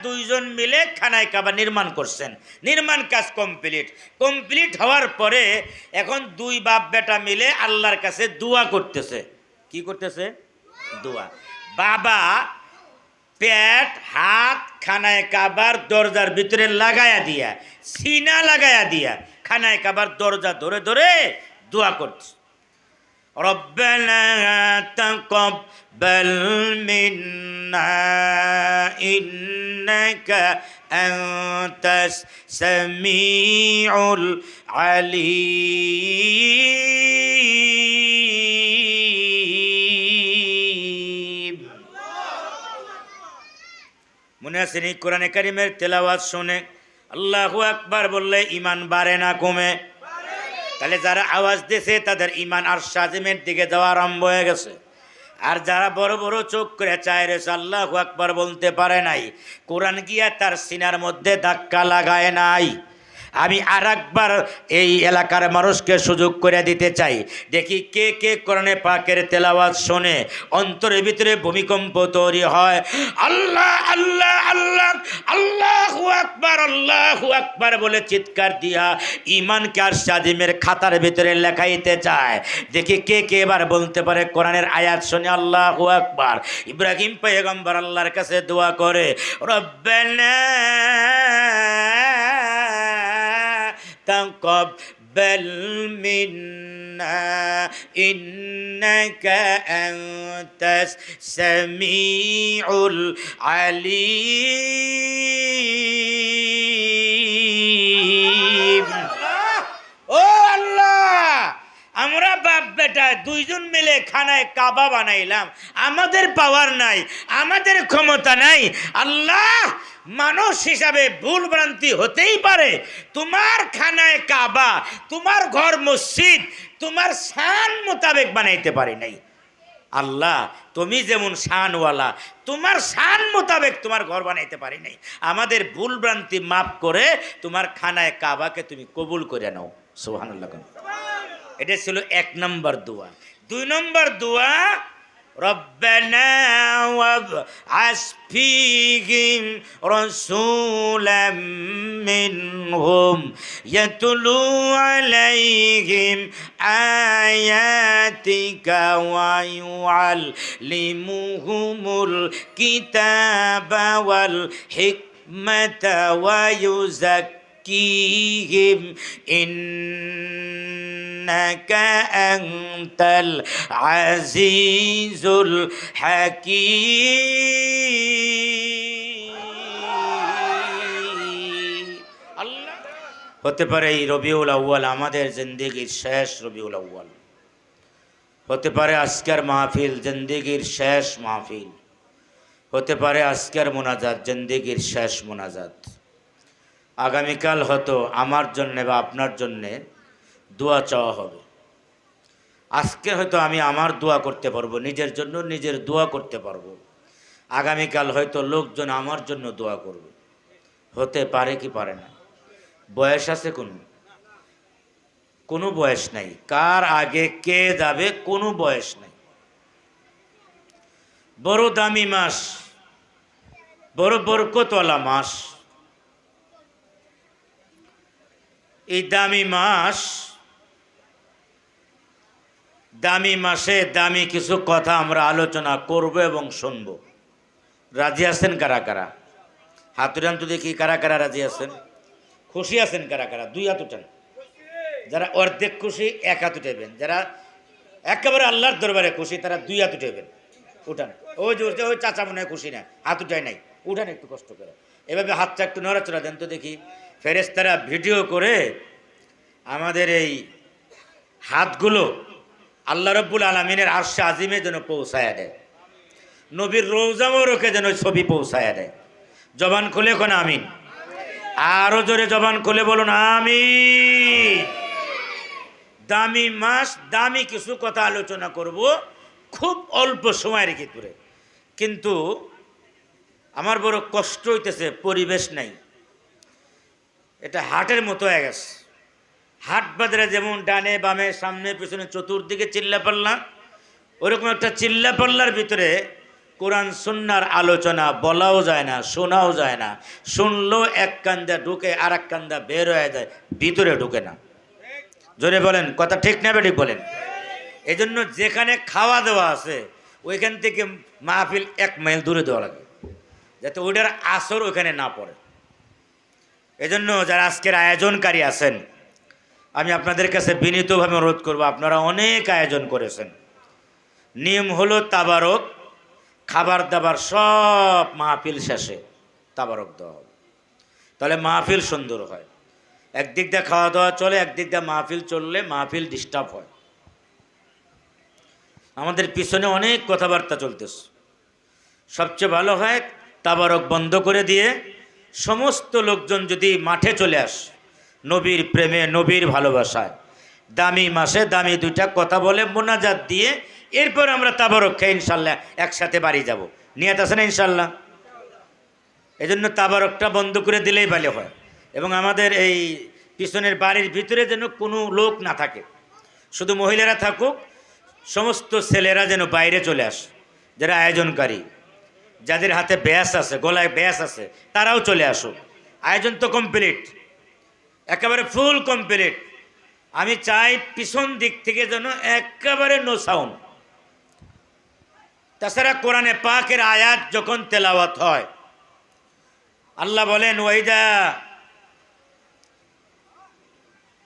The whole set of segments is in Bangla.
দুইজন মিলে খানায় কাবা নির্মাণ করছেন নির্মাণ কাজ কমপ্লিট কমপ্লিট হওয়ার পরে এখন দুই বাপ বেটা মিলে আল্লাহর কাছে দোয়া করতেছে কি করতেছে দোয়া বাবা পেট হাত খানায় কাবার দরজার ভিতরে লাগায়া দিয়া সিনা লাগায়া দিয়া খানায় কাবার দরজা ধরে ধরে দোয়া করছে ربنا تقبل منا إنك أنت السميع العليم মনে আছে নি কোরআনে কারিমের তেলাওয়াত শুনে আল্লাহু আকবার বললে ইমান বাড়ে না কমে তাহলে যারা আওয়াজ দিয়েছে তাদের ইমান আর সাজিমের দিকে যাওয়া আরম্ভ হয়ে গেছে আর যারা বড় বড় চোখ করে চায় রে আল্লাহ আকবার বলতে পারে নাই, কোরআন গিয়া তার সিনার মধ্যে ধাক্কা লাগায় নাই। আমি আর একবার এই এলাকার মানুষকে সুযোগ করে দিতে চাই। দেখি কে কে কোরআনে পাকের তেলাওয়াত শোনে। অন্তরের ভিতরে ভূমিকম্প তৈরি হয়। আল্লাহ আল্লাহ আল্লাহ আল্লাহ আকবার আল্লাহ আকবার বলে চিৎকার দিয়া ইমানকে আর সাজিমের খাতার ভিতরে লেখাইতে চায়। দেখি কে কে এবার বলতে পারে কোরআনের আয়াত শুনে। আল্লাহ আকবার। ইব্রাহিম পেগম্বর আল্লাহর কাছে দোয়া করে, রব্বানা تقبل منا إنك أنت السميع العليم ও আল্লাহ আমরা বাপ বেটা দুইজন মিলে খানায় কাবা বানাইলাম আমাদের পাওয়ার নাই আমাদের ক্ষমতা নাই আল্লাহ মানুষ হিসাবে ভুল ভ্রান্তি হতেই পারে। তোমার খানায় কাবা, তোমার ঘর মসজিদ, তোমার শান মোতাবেক বানাইতে পারি নাই। আল্লাহ, তুমি যেমন শানওয়ালা, তোমার শান মোতাবেক তোমার ঘর বানাইতে পারি নাই। আমাদের ভুল ভ্রান্তি মাফ করে তোমার খানায় কাবাকে তুমি কবুল করে নাও। সোহানুল্লাহ এটা ছিল এক নম্বর দোয়া। দুই নম্বর দোয়া ربنا وابعث فيهم رسولا منهم يتلو عليهم آياتك ويعلمهم الكتاب والحكمة ويزكيهم إنك أنت العزيز الحكيم আল্লাহ হতে পারে এই রবিউল আউ্য়াল আমাদের জিন্দিগির শেষ রবিউল আউ্য়াল হতে পারে আজকের মাহফিল জিন্দিগির শেষ মাহফিল হতে পারে আজকের মোনাজাত জিন্দিগির শেষ মোনাজাত আগামীকাল হয়তো আমার জন্যে বা আপনার জন্যে দোয়া চাওয়া হবে। আজকে হয়তো আমি আমার দোয়া করতে পারব, নিজের জন্য নিজের দোয়া করতে পারব। আগামীকাল হয়তো লোকজন আমার জন্য দোয়া করবে। হতে পারে কি পারে না। বয়স আছে কোনো? কোনো বয়স নাই। কার আগে কে যাবে কোনো বয়স নাই। বড় দামি মাস, বড় বরকতওয়ালা মাস। এই দামি মাস, দামি মাসে দামি কিছু কথা আমরা আলোচনা করব এবং শুনব। রাজি আছেন কারা কারা? হাতুরান তো দেখি কারা কারা রাজি আছেন। খুশি আছেন কারা কারা? দুই হাত উঠান। যারা অর্ধেক খুশি, এক হাত উঠেবেন যারা একেবারে আল্লাহর দরবারে খুশি, তারা দুই হাত উঠেবেন উঠান। ওই যে, ওই চাচা মনে হয় খুশি না। হাত উঠায় নাই। উঠান একটু কষ্ট করে। এভাবে হাতটা একটু নড়াচড়া দেন তো দেখি। ফেরেস্তারা ভিডিও করে আমাদের এই হাতগুলো আল্লাহ রব্বুল আলমিনের আরশে আজিমে যেন পৌঁছায় দেয়। নবীর রোজামরকে যেন ছবি পৌঁছায় দেয়। জবান খুলে কোন আমিন? আরও জোরে জবান খুলে বলুন আমি দামি মাস, দামি কিছু কথা আলোচনা করব, খুব অল্প সময়ের ভিতরে। কিন্তু আমার বড় কষ্ট হইতেছে, পরিবেশ নাই। এটা হাটের মতো হয়ে গেছে। হাট বাজারে যেমন ডানে বামে সামনে পিছনে চতুর্দিকে চিল্লা পাল্লা, ওরকম একটা চিল্লা পাল্লার ভিতরে কোরআন সুন্নার আলোচনা বলাও যায় না, শোনাও যায় না। শুনলেও এক কান্দা ঢুকে আর এক কান্দা বের হয়ে যায়, ভিতরে ঢুকে না। জোরে বলেন, কথা ঠিক না বেঠিক বলেন? এই জন্য যেখানে খাওয়া দাওয়া আছে, ওইখান থেকে মাহফিল এক মাইল দূরে দেওয়া লাগে, যাতে ওইটার আসর ওইখানে না পড়ে। এজন্য যারা আজকের আয়োজনকারী আছেন আমি আপনাদের কাছে বিনীতভাবে অনুরোধ করব, আপনারা অনেক আয়োজন করেছেন। নিয়ম হলো তাবারক খাবার দাবার সব মাহফিল শেষে তাবারক দেওয়া হবে। তাহলে মাহফিল সুন্দর হয়। একদিক দিয়ে খাওয়া দাওয়া চলে, একদিক দিয়ে মাহফিল চললে মাহফিল ডিস্টার্ব হয়। আমাদের পিছনে অনেক কথাবার্তা চলতেছে। সবচেয়ে ভালো হয় তাবারক বন্ধ করে দিয়ে সমস্ত লোকজন যদি মাঠে চলে আসে নবীর প্রেমে, নবীর ভালোবাসায়। দামি মাসে দামি দুইটা কথা বলে মোনাজাত দিয়ে এরপর আমরা তাবারক খেয়ে ইনশাল্লাহ একসাথে বাড়ি যাব। নিয়ত আছে না ইনশাল্লাহ? এই জন্য তাবারকটা বন্ধ করে দিলেই ভালো হয়। এবং আমাদের এই পিছনের বাড়ির ভিতরে যেন কোনো লোক না থাকে। শুধু মহিলারা থাকুক, সমস্ত ছেলেরা যেন বাইরে চলে আসে, যারা আয়োজনকারী। যাদের হাতে ব্যাস আছে, গলায় ব্যাস আছে, তারাও চলে আসুক। আয়োজন তো কমপ্লিট একেবারে ফুল কমপ্লিট। আমি চাই পিছন দিক থেকে যেন একেবারে নো সাউন্ড তাছাড়া কোরআনে পাকের আয়াত যখন তেলাওয়াত হয়, আল্লাহ বলেন ওইদা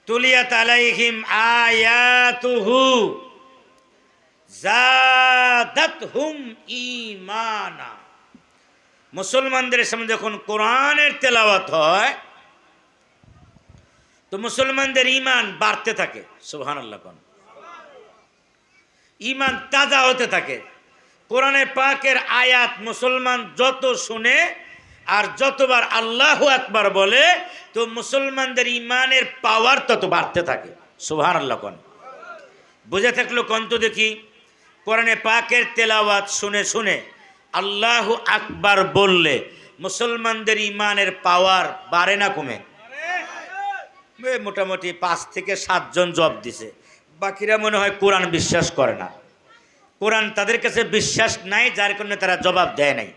তুলিয়াত আলাইহিম আয়াতুহু জাদাতহুম ঈমানা। মুসলমানদের সামনে যখন কোরআনের তেলাওয়াত হয় তো মুসলমানদের ইমান বাড়তে থাকে সুবহান আল্লাহ কোন। ইমান তাজা হতে থাকে। কোরআনের পাকের আয়াত মুসলমান যত শুনে আর যতবার আল্লাহ আকবার বলে, তো মুসলমানদের ইমানের পাওয়ার তত বাড়তে থাকে সুবহান আল্লাহ কোন। বুঝে থাকল কন্ত দেখি, কোরআনে পাকের তেলাওয়াত শুনে শুনে আল্লাহ আকবার বললে মুসলমানদের ইমানের পাওয়ার বাড়ে না কমে। মোটামুটি পাঁচ থেকে সাতজন জব দিছে। বাকিরা মনে হয় কোরআন বিশ্বাস করে না। কোরআন তাদের কাছে বিশ্বাস নাই, যার কারণে তারা জবাব দেয় নাই।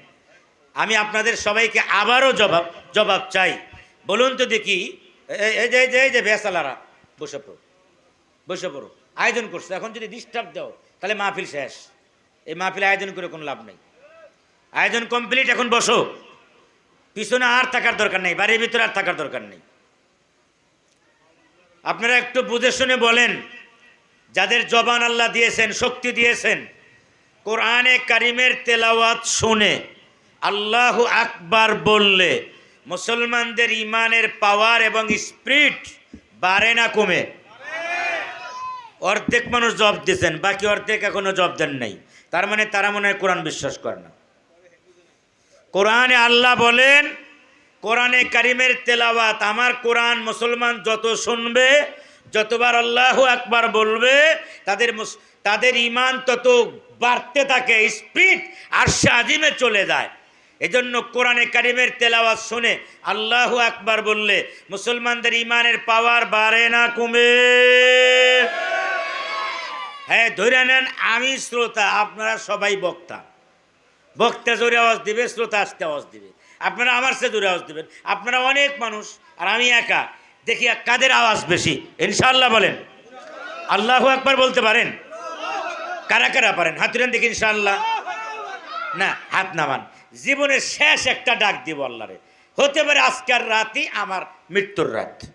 আমি আপনাদের সবাইকে আবারও জবাব জবাব চাই। বলুন তো দেখি এই- যে এই যে বেসালারা, বসে পড়ো। বসে পড়ো। আয়োজন করছ। এখন যদি ডিস্টার্ব দাও, তাহলে মাহফিল শেষ। এই মাহফিল আয়োজন করে কোনো লাভ নেই। আয়োজন কমপ্লিট এখন বসো। পিছনে আর থাকার দরকার নেই, বাড়ির ভিতরে আর থাকার দরকার নেই। আপনারা একটু বুঝে শুনে বলেন, যাদের জবান আল্লাহ দিয়েছেন, শক্তি দিয়েছেন, কোরআনে কারিমের তেলাওয়াত শুনে আল্লাহ আকবার বললে মুসলমানদের ইমানের পাওয়ার এবং স্পিরিট বাড়ে না কমে। অর্ধেক মানুষ জব দিয়েছেন, বাকি অর্ধেক এখনও জব দেন নাই। তার মানে তারা মনে হয় কোরআন বিশ্বাস করে না। কোরআনে আল্লাহ বলেন কোরআনে কারিমের তেলাওয়াত, আমার কোরআন মুসলমান যত শুনবে, যতবার আল্লাহ আকবার বলবে, তাদের তাদের ইমান তত বাড়তে থাকে, স্পিড আর আজিমে চলে যায়। এজন্য কোরআনে কারিমের তেলাওয়াত শুনে আল্লাহ আকবার বললে, মুসলমানদের ইমানের পাওয়ার বাড়ে না, কমে। হ্যাঁ ধরে নেন আমি শ্রোতা, আপনারা সবাই বক্তা। বক্তা জোরে আওয়াজ দিবে, শ্রোতা আসতে আওয়াজ দিবে। আপনারা আমার সে জোরে আওয়াজ দিবেন। আপনারা অনেক মানুষ, আর আমি একা। দেখি কাদের আওয়াজ বেশি? ইনশাআল্লাহ বলেন। আল্লাহ একবার বলতে পারেন? কারা কারা পারেন? হাতুরেন দেখি ইনশাআল্লাহ। না, হাত নামান। জীবনের শেষ একটা ডাক দিব আল্লাহরে। হতে পারে আজকের রাতই আমার মৃত্যুর রাত।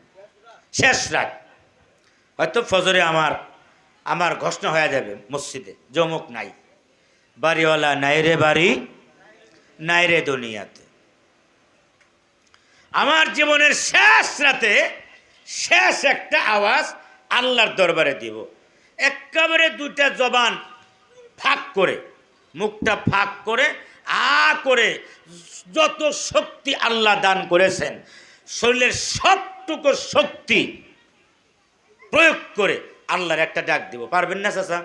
শেষ রাত। হয়তো ফজরে আমার আমার ঘোষণা হয়ে যাবে মসজিদে। জমক নাই। বাড়িওয়ালা নাই রে বাড়ি, নাই রে দুনিয়াতে। আমার জীবনের শেষ রাতে শেষ একটা আওয়াজ আল্লাহর দরবারে দিব। একেবারে দুইটা জবান ফাঁক করে, মুখটা ফাঁক করে, আ করে যত শক্তি আল্লাহ দান করেছেন, শরীরের সবটুকু শক্তি প্রয়োগ করে আল্লাহর একটা ডাক দিব। পারবেন না, চাচা?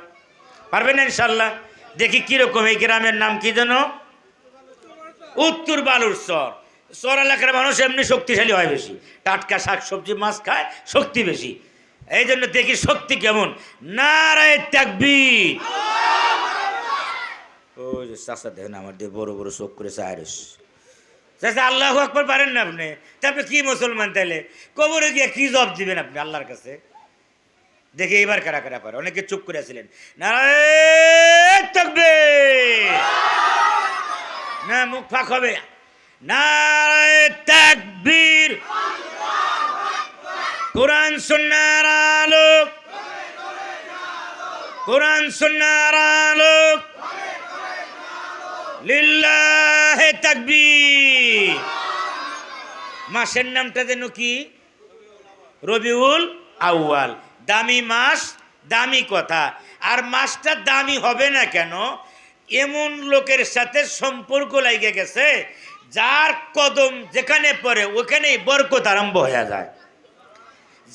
পারবেন না ইনশাল্লাহ দেখি কীরকম এই গ্রামের নাম কি যেন? উত্তর বালুর চর চর এলাকার মানুষ এমনি শক্তিশালী হয় বেশি। টাটকা শাক সবজি, মাছ খায়, শক্তি বেশি। এই জন্য দেখি শক্তি কেমন। নারায় তাকবীর। ওই যে চাষা দেখেন আমার দিয়ে বড় বড় চোখ করে চায়রস চাষা আল্লাহ আকবর পারেন না আপনি? তারপরে কি মুসলমান তাইলে? কবরে গিয়ে কি জব দিবেন আপনি আল্লাহর কাছে? দেখে এবার কারা কারা পারে অনেকে চুপ করে আছিলেন নারায়ণ তাকবীর! না, মুখ ফাঁক হবে। তাকবীর! কোরআন সুন্নার আলোক! কোরআন সুন্নার আলোক! লিল্লাহে তাকবীর! মাসের নামটা যেন কি? রবিউল আউয়াল। দামি মাস, দামি কথা। আর মাসটা দামি হবে না কেন? এমন লোকের সাথে সম্পর্ক লাগে গেছে, যার কদম যেখানে পড়ে ওখানেই বরকত আরম্ভ হয়ে যায়।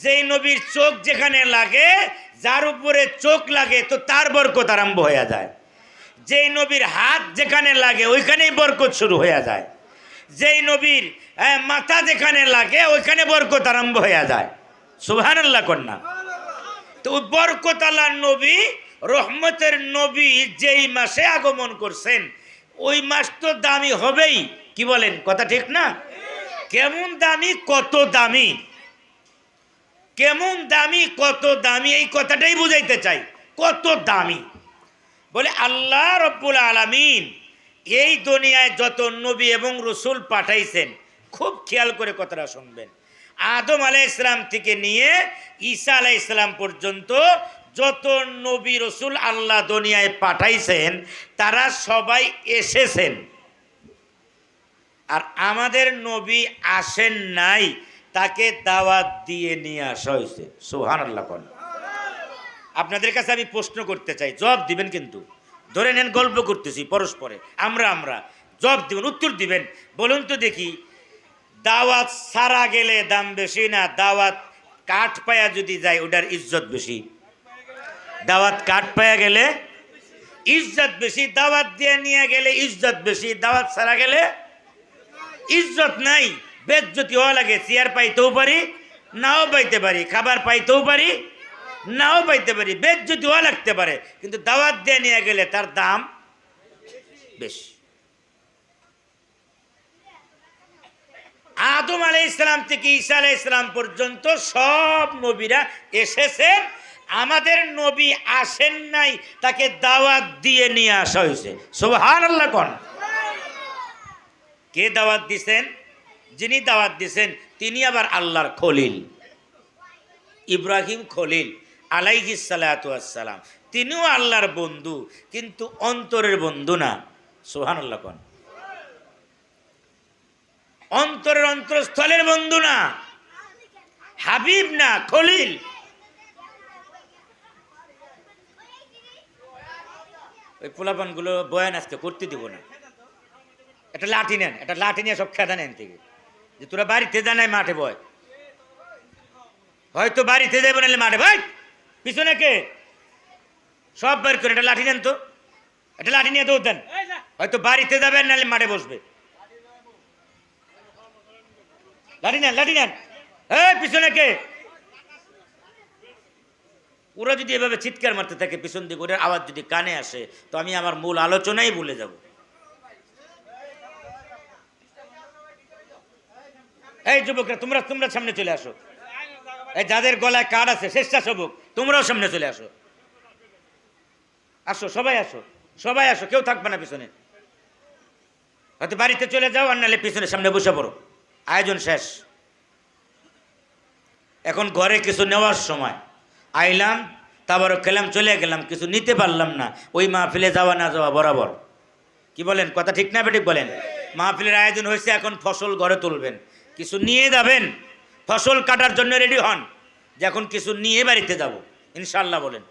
যেই নবীর চোখ যেখানে লাগে, যার উপরে চোখ লাগে, তো তার বরকত আরম্ভ হয়ে যায়। যেই নবীর হাত যেখানে লাগে, ওইখানেই বরকত শুরু হয়ে যায়। যেই নবীর মাথা যেখানে লাগে, ওইখানে বরকত আরম্ভ হয়ে যায়। সুবহান আল্লাহ কন্যা। তো ওই বরকত আল্লাহ নবী, রহমতের নবী যেই মাসে আগমন করছেন, ওই মাস তো দামি হবেই, কি বলেন, কথা ঠিক না? কেমন দামি, কত দামি? কেমন দামি, কত দামি, এই কথাটাই বুঝাইতে চাই, কত দামি? বলে আল্লাহ রব্বুল আলামিন এই দুনিয়ায় যত নবী এবং রসুল পাঠাইছেন, খুব খেয়াল করে কথাটা শুনবেন। আদম আলাই ইসলাম থেকে নিয়ে ঈসা আলাই ইসলাম পর্যন্ত যত নবী রসুল আল্লাহ দুনিয়ায় পাঠাইছেন, তারা সবাই এসেছেন। আর আমাদের নবী আসেন নাই, তাকে দাওয়াত দিয়ে নিয়ে আসা হয়েছে। সোহান আল্লাহ কন আপনাদের কাছে আমি প্রশ্ন করতে চাই, জবাব দিবেন কিন্তু। ধরে নেন গল্প করতেছি পরস্পরে, আমরা আমরা। জবাব দিবেন, উত্তর দিবেন। বলুন তো দেখি দাওয়াত সারা গেলে দাম বেশি না, দাওয়াত কাঠ পায়া যদি যায়, ওটার ইজ্জত বেশি। দাওয়াত কাঠ পায়া গেলে ইজ্জত বেশি, দাওয়াত দিয়ে নিয়ে গেলে ইজ্জত বেশি, দাওয়াত সারা গেলে ইজ্জত নাই। বেজ্জতি হওয়া লাগে, চেয়ার পাইতেও পারি, নাও পাইতে পারি, খাবার পাইতেও পারি, নাও পাইতে পারি বেজ্জতি হওয়া লাগতে পারে, কিন্তু দাওয়াত দিয়ে নিয়ে গেলে তার দাম বেশি। আদম আলাই ইসলাম থেকে ঈসা আলাই ইসলাম পর্যন্ত সব নবীরা এসেছেন আমাদের নবী আসেন নাই, তাকে দাওয়াত দিয়ে নিয়ে আসা হয়েছে। সোহান আল্লাহ কন। কে দাওয়াত দিছেন? যিনি দাওয়াত দিছেন, তিনি আবার আল্লাহর খলিল। ইব্রাহিম খলিল আলাইহি সালাম। তিনিও আল্লাহর বন্ধু, কিন্তু অন্তরের বন্ধু না। সোহান আল্লাহ কন। অন্তরের অন্তরস্থলের বন্ধু না। হাবিব না খলিল। ওই পোলাপানগুলো বয়ান আজকে করতে দিব না। একটা লাঠি নেন একটা লাঠি নিয়ে সব খেদা নেন থেকে যে তোরা বাড়িতে জানাই মাঠে বয়। হয়তো বাড়িতে যাব নাহলে মাঠে। ভাই পিছনে কে? সব বের করে একটা লাঠি নেন তো। একটা লাঠি নিয়ে দৌড় দেন। হয়তো বাড়িতে যাবেন নাহলে মাঠে বসবে। লাঠি নেন লাঠি নেন এই, পিছনে কে? ওরা যদি এভাবে চিৎকার মারতে থাকে পিছন দিকে ওটার আওয়াজ যদি কানে আসে, তো আমি আমার মূল আলোচনাই ভুলে যাব। এই যুবকরা, তোমরা তোমরা সামনে চলে আসো। এই যাদের গলায় কার্ড আছে, স্বেচ্ছাসেবক, তোমরাও সামনে চলে আসো। আসো, সবাই আসো সবাই আসো, কেউ থাকবে না পিছনে। হয়তো বাড়িতে চলে যাও, আর নাহলে পিছনে সামনে বসে পড়ো। আয়োজন শেষ। এখন ঘরে কিছু নেওয়ার সময়। আইলাম, তারপরে খেলাম, চলে গেলাম, কিছু নিতে পারলাম না। ওই মাহফিলে যাওয়া না যাওয়া বরাবর। কি বলেন, কথা ঠিক না বেঠিক বলেন? মাহফিলের আয়োজন হয়েছে, এখন ফসল ঘরে তুলবেন। কিছু নিয়ে যাবেন, ফসল কাটার জন্য রেডি হন। যে এখন কিছু নিয়ে বাড়িতে যাব ইনশাল্লাহ বলেন।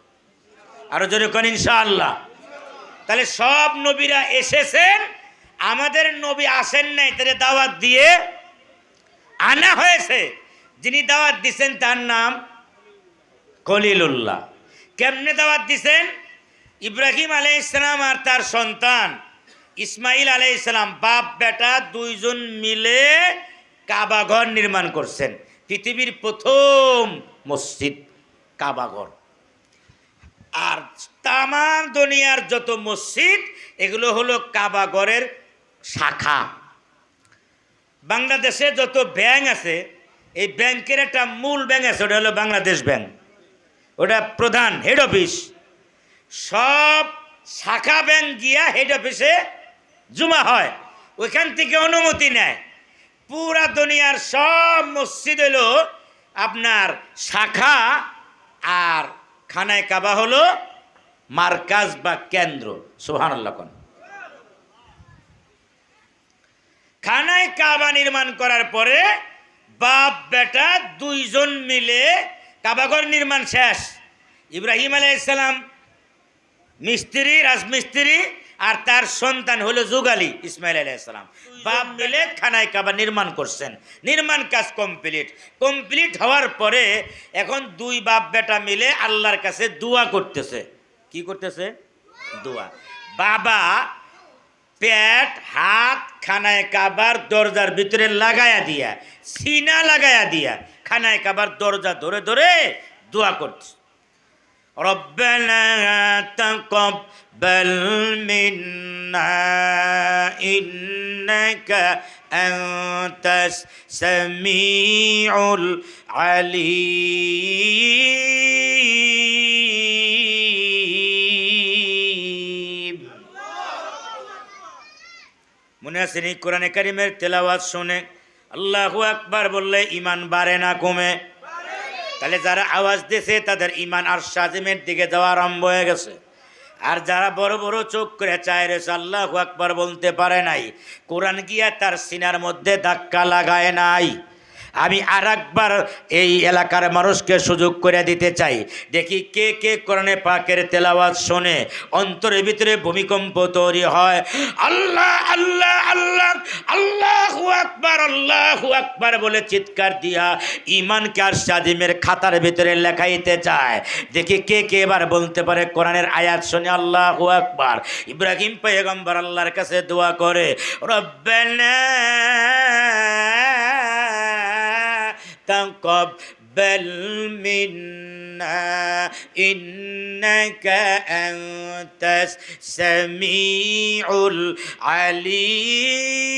আরও জোরে কন, ইনশাআল্লাহ। তাহলে সব নবীরা এসেছেন, আমাদের নবী আসেন নাই তাদের দাওয়াত দিয়ে আনা হয়েছে। যিনি দাওয়াত দিছেন তার নাম খলিলুল্লাহ। কেমনে দাওয়াত দিছেন? ইব্রাহিম আলাই ইসলাম আর তার সন্তান ইসমাইল আলাই ইসলাম বাপ, বেটা দুইজন মিলে কাবাঘর নির্মাণ করছেন। পৃথিবীর প্রথম মসজিদ কাবাঘর আর তামাম দুনিয়ার যত মসজিদ, এগুলো হলো কাবাগরের শাখা। বাংলাদেশে যত ব্যাংক আছে, এই ব্যাংকের একটা মূল ব্যাংক আছে, ওটা হলো বাংলাদেশ ব্যাংক। ওটা প্রধান হেড অফিস সব শাখা ব্যাংক গিয়া হেড অফিসে জমা হয়। ওইখান থেকে অনুমতি নেয়। পুরা দুনিয়ার সব মসজিদ হলো আপনার শাখা আর খানায় কাবা হলো মার্কাজ বা কেন্দ্র। সুহান খানায় কাবা নির্মাণ করার পরে বাপ বেটা দুইজন মিলে কাবাঘর নির্মাণ শেষ। ইব্রাহিম আলাইসালাম মিস্ত্রি রাজমিস্ত্রি আর তার সন্তান হলো যুগালি ইসমাইল আলাইসালাম বাপ মিলে খানায় কাবা নির্মাণ করছেন। নির্মাণ কাজ কমপ্লিট। কমপ্লিট হওয়ার পরে এখন দুই বাপ বেটা মিলে আল্লাহর কাছে দোয়া করতেছে। কি করতেছে? দোয়া। বাবা পেট হাত খানায় কাবার দরজার ভিতরে লাগায়া দিয়া সিনা লাগায়া দিয়া খানায় কাবার দরজা ধরে ধরে দোয়া করছে ربنا تقبل منا إنك أنت السميع العليم মনে আছে নি কোরআনে কারিমের তেলাওয়াত শুনে। আল্লাহ আকবার বললে, ইমান বাড়ে না কমে। তাহলে যারা আওয়াজ দিয়েছে, তাদের ইমান আর সাজিমের দিকে যাওয়া আরম্ভ হয়ে গেছে। আর যারা বড় বড় চোখ করে চায় রেছে আল্লাহ আকবার বলতে পারে নাই। কোরআন গিয়া তার সিনার মধ্যে ধাক্কা লাগায় নাই। আমি আর একবার এই এলাকার মানুষকে সুযোগ করে দিতে চাই। দেখি কে কে কোরআনে পাকের তেলাওয়াত শোনে। অন্তরের ভিতরে ভূমিকম্প তৈরি হয়। আল্লাহ আল্লাহ আল্লাহ আল্লাহ আকবার আল্লাহ আকবার বলে চিৎকার দিয়া ইমানকে আর সাজিমের খাতার ভিতরে লেখাইতে চায়। দেখি কে কে এবার বলতে পারে কোরআনের আয়াত শুনে। আল্লাহ আকবার। ইব্রাহিম পেগম্বর আল্লাহর কাছে দোয়া করে, রব্বানা تقبل منا إنك أنت السميع العليم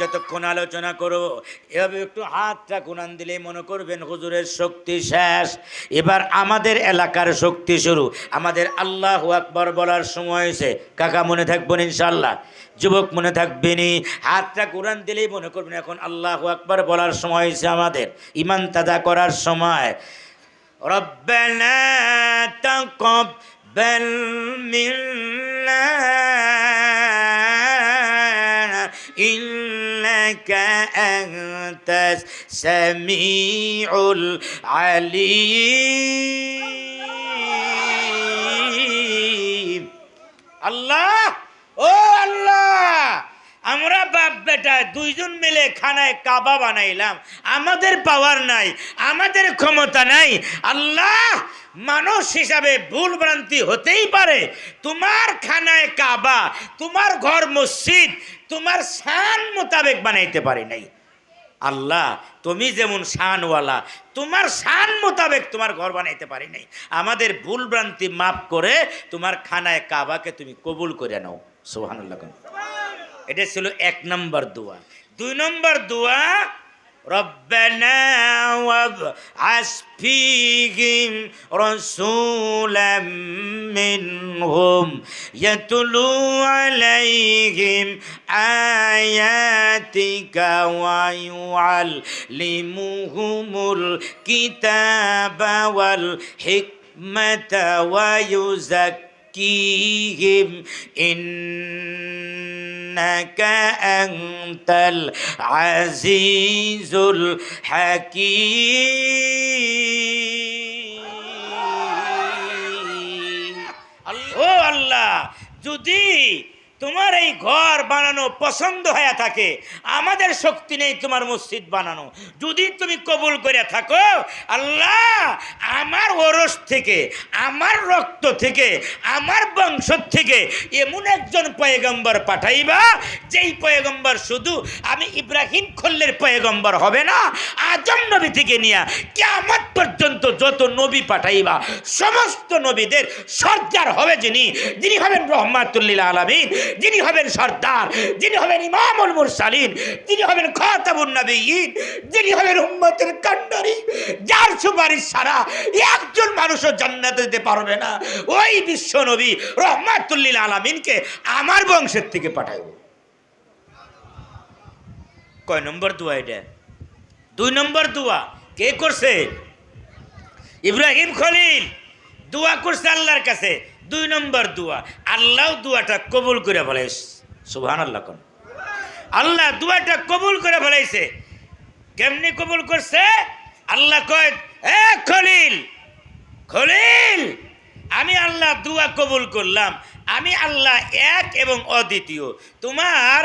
যতক্ষণ আলোচনা করব, এভাবে একটু হাতটা কোনান দিলে মনে করবেন হুজুরের শক্তি শেষ। এবার আমাদের এলাকার শক্তি শুরু। আমাদের আল্লাহ আকবর বলার সময় হয়েছে। কাকা মনে থাকবেন ইনশাল্লাহ যুবক মনে থাকবেনি হাতটা কোরআন দিলেই মনে করবেন এখন আল্লাহ আকবর বলার সময় হয়েছে আমাদের। ইমান তাজা করার সময়। মিন্না ইন্নাকা আনতাস সামিউল আলিম আল্লাহ, ও আল্লাহ, আমরা বাপ বেটা দুইজন মিলে খানায় কাবা বানাইলাম। আমাদের পাওয়ার নাই, আমাদের ক্ষমতা নাই। আল্লাহ, মানুষ হিসাবে ভুল ভ্রান্তি হতেই পারে। তোমার খানায় কাবা, তোমার ঘর মসজিদ তোমার শান মোতাবেক বানাইতে পারি নাই। আল্লাহ, তুমি যেমন শানওয়ালা, তোমার শান মোতাবেক তোমার ঘর বানাইতে পারি নাই। আমাদের ভুল ভ্রান্তি মাফ করে তোমার খানায় কাবাকে তুমি কবুল করে নাও। সোহানুল্লাহ এটা ছিল এক নম্বর দোয়া। দুই নম্বর দোয়া ربنا وابعث فيهم رسولا منهم يتلو عليهم آياتك ويعلمهم الكتاب والحكمة تزكيهم إنك أنت العزيز الحكيم الله جدي তোমার এই ঘর বানানো পছন্দ হয়ে থাকে, আমাদের শক্তি নেই তোমার মসজিদ বানানো। যদি তুমি কবুল করে থাকো, আল্লাহ আমার ওরস থেকে, আমার রক্ত থেকে, আমার বংশ থেকে এমন একজন পয়গম্বর পাঠাইবা, যেই পয়গম্বর শুধু আমি ইব্রাহিম খল্লের পয়গম্বর হবে না, আজম নবী থেকে নিয়ে কেমন পর্যন্ত যত নবী পাঠাইবা, সমস্ত নবীদের সর্দার হবে যিনি যিনি হবেন রহমাতুল্লিল আলমিন। যিনি হবেন সর্দার, যিনি হবেন ইমামুল মুরসালিন, যিনি হবেন খতাবুন নবীন, যিনি হবেন উম্মতের কান্ডারি, যার সুপারিশ ছাড়া একজন মানুষও জান্নাতে যেতে পারবে না। ওই বিশ্ব নবী রহমাতুল্লিল আলমিনকে আমার বংশের থেকে পাঠাইব। কয় নম্বর দোয়া এটা? দুই নম্বর দোয়া কে করছে? ইব্রাহিম খলিল। দোয়া করছে আল্লাহর কাছে। দুই নম্বর দোয়া। আল্লাহ দোয়াটা কবুল করে বলে সুবহান আল্লাহ কোন। আল্লাহ দোয়াটা কবুল করে ফেলাইছে। কেমনি কবুল করছে? আল্লাহ কয় খলিল খলিল, আমি আল্লাহ দোয়া কবুল করলাম। আমি আল্লাহ এক এবং অদ্বিতীয়। তোমার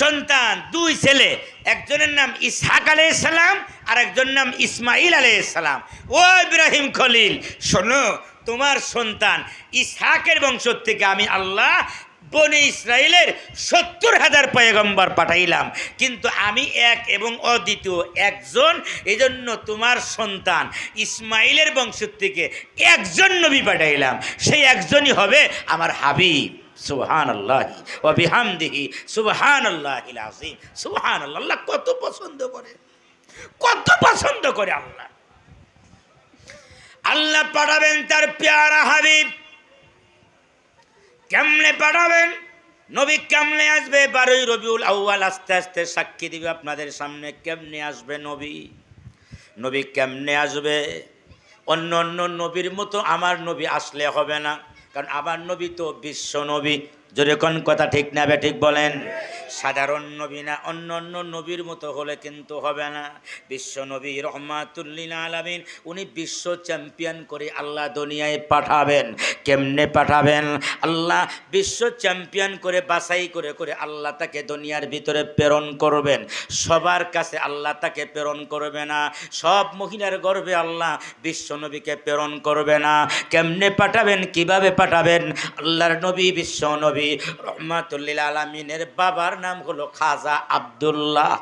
সন্তান দুই ছেলে, একজনের নাম ইসহাক আলাইসালাম আর একজনের নাম ইসমাইল আলাইসালাম ও ইব্রাহিম খলিল, শোনো তোমার সন্তান ইসহাকের বংশ থেকে আমি আল্লাহ বনে ইসরায়েলের সত্তর হাজার পয়গম্বর পাঠাইলাম। কিন্তু আমি এক এবং অদ্বিতীয় একজন এই জন্য তোমার সন্তান ইসমাইলের বংশ থেকে একজন নবী পাঠাইলাম। সেই একজনই হবে আমার হাবিব। সুবহান আল্লাহ ও সুবহান আল্লাহ আজিম সুবহান আল্লাহ কত পছন্দ করে। কত পছন্দ করে আল্লাহ। আল্লাহ পাঠাবেন তার পেয়ারা হাবিব। কেমনে পাঠাবেন? নবী কেমনে আসবে? বারোই রবিউল আউ্য়াল আস্তে আস্তে সাক্ষী দিবে আপনাদের সামনে। কেমনে আসবে নবী? নবী কেমনে আসবে? অন্য অন্য নবীর মতো আমার নবী আসলে হবে না। কারণ আমার নবী তো বিশ্ব নবী। যদি কোন কথা ঠিক না বে ঠিক বলেন। সাধারণ নবী না, অন্য অন্য নবীর মতো হলে কিন্তু হবে না। বিশ্ব নবী রহমাতুল্লিন আলামিন, উনি বিশ্ব চ্যাম্পিয়ন করে আল্লাহ দুনিয়ায় পাঠাবেন। কেমনে পাঠাবেন? আল্লাহ বিশ্ব চ্যাম্পিয়ন করে, বাছাই করে করে আল্লাহ তাকে দুনিয়ার ভিতরে প্রেরণ করবেন। সবার কাছে আল্লাহ তাকে প্রেরণ করবে না। সব মহিলার গর্বে আল্লাহ বিশ্ব নবীকে প্রেরণ করবে না। কেমনে পাঠাবেন? কীভাবে পাঠাবেন? আল্লাহর নবী বিশ্ব নবী রহমাতুল্লিল আলমিনের বাবার নাম হলো খাজা আব্দুল্লাহ।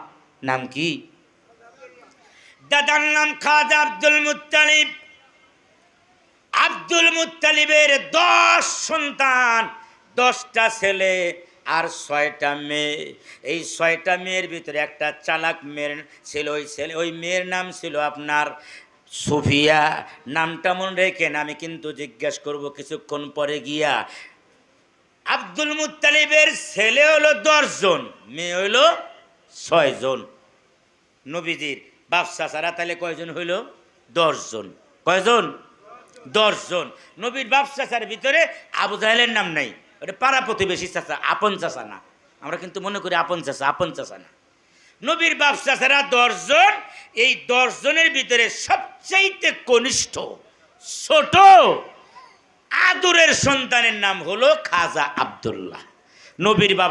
নাম কি? দাদার নাম খাজা আব্দুল মুত্তালিব। আব্দুল মুত্তালিবের দশ সন্তান, দশটা ছেলে আর ছয়টা মেয়ে। এই ছয়টা মেয়ের ভিতরে একটা চালাক মেয়ের ছিল, ওই ছেলে, ওই মেয়ের নাম ছিল আপনার সুফিয়া। নামটা মনে রেখেন, আমি কিন্তু জিজ্ঞেস করব কিছুক্ষণ পরে গিয়া। আব্দুল মুত্তালিবের ছেলে হলো দশজন, মেয়ে হইল ছয়জন। নবীজির বাপসা সারা তাহলে কয়জন হইল? দশজন। কয়জন? দশজন। নবীর বাপ চাচার ভিতরে আবু জাহেলের নাম নাই। ওটা পাড়া প্রতিবেশী চাচা, আপন চাচা না। আমরা কিন্তু মনে করি আপন চাচা আপন চাচা না। নবীর বাপ চাচারা দশজন, এই দশজনের ভিতরে সবচাইতে কনিষ্ঠ, ছোট। আদরের সন্তানের নাম হলো খাজা আবদুল্লাহ। নবীর বাবা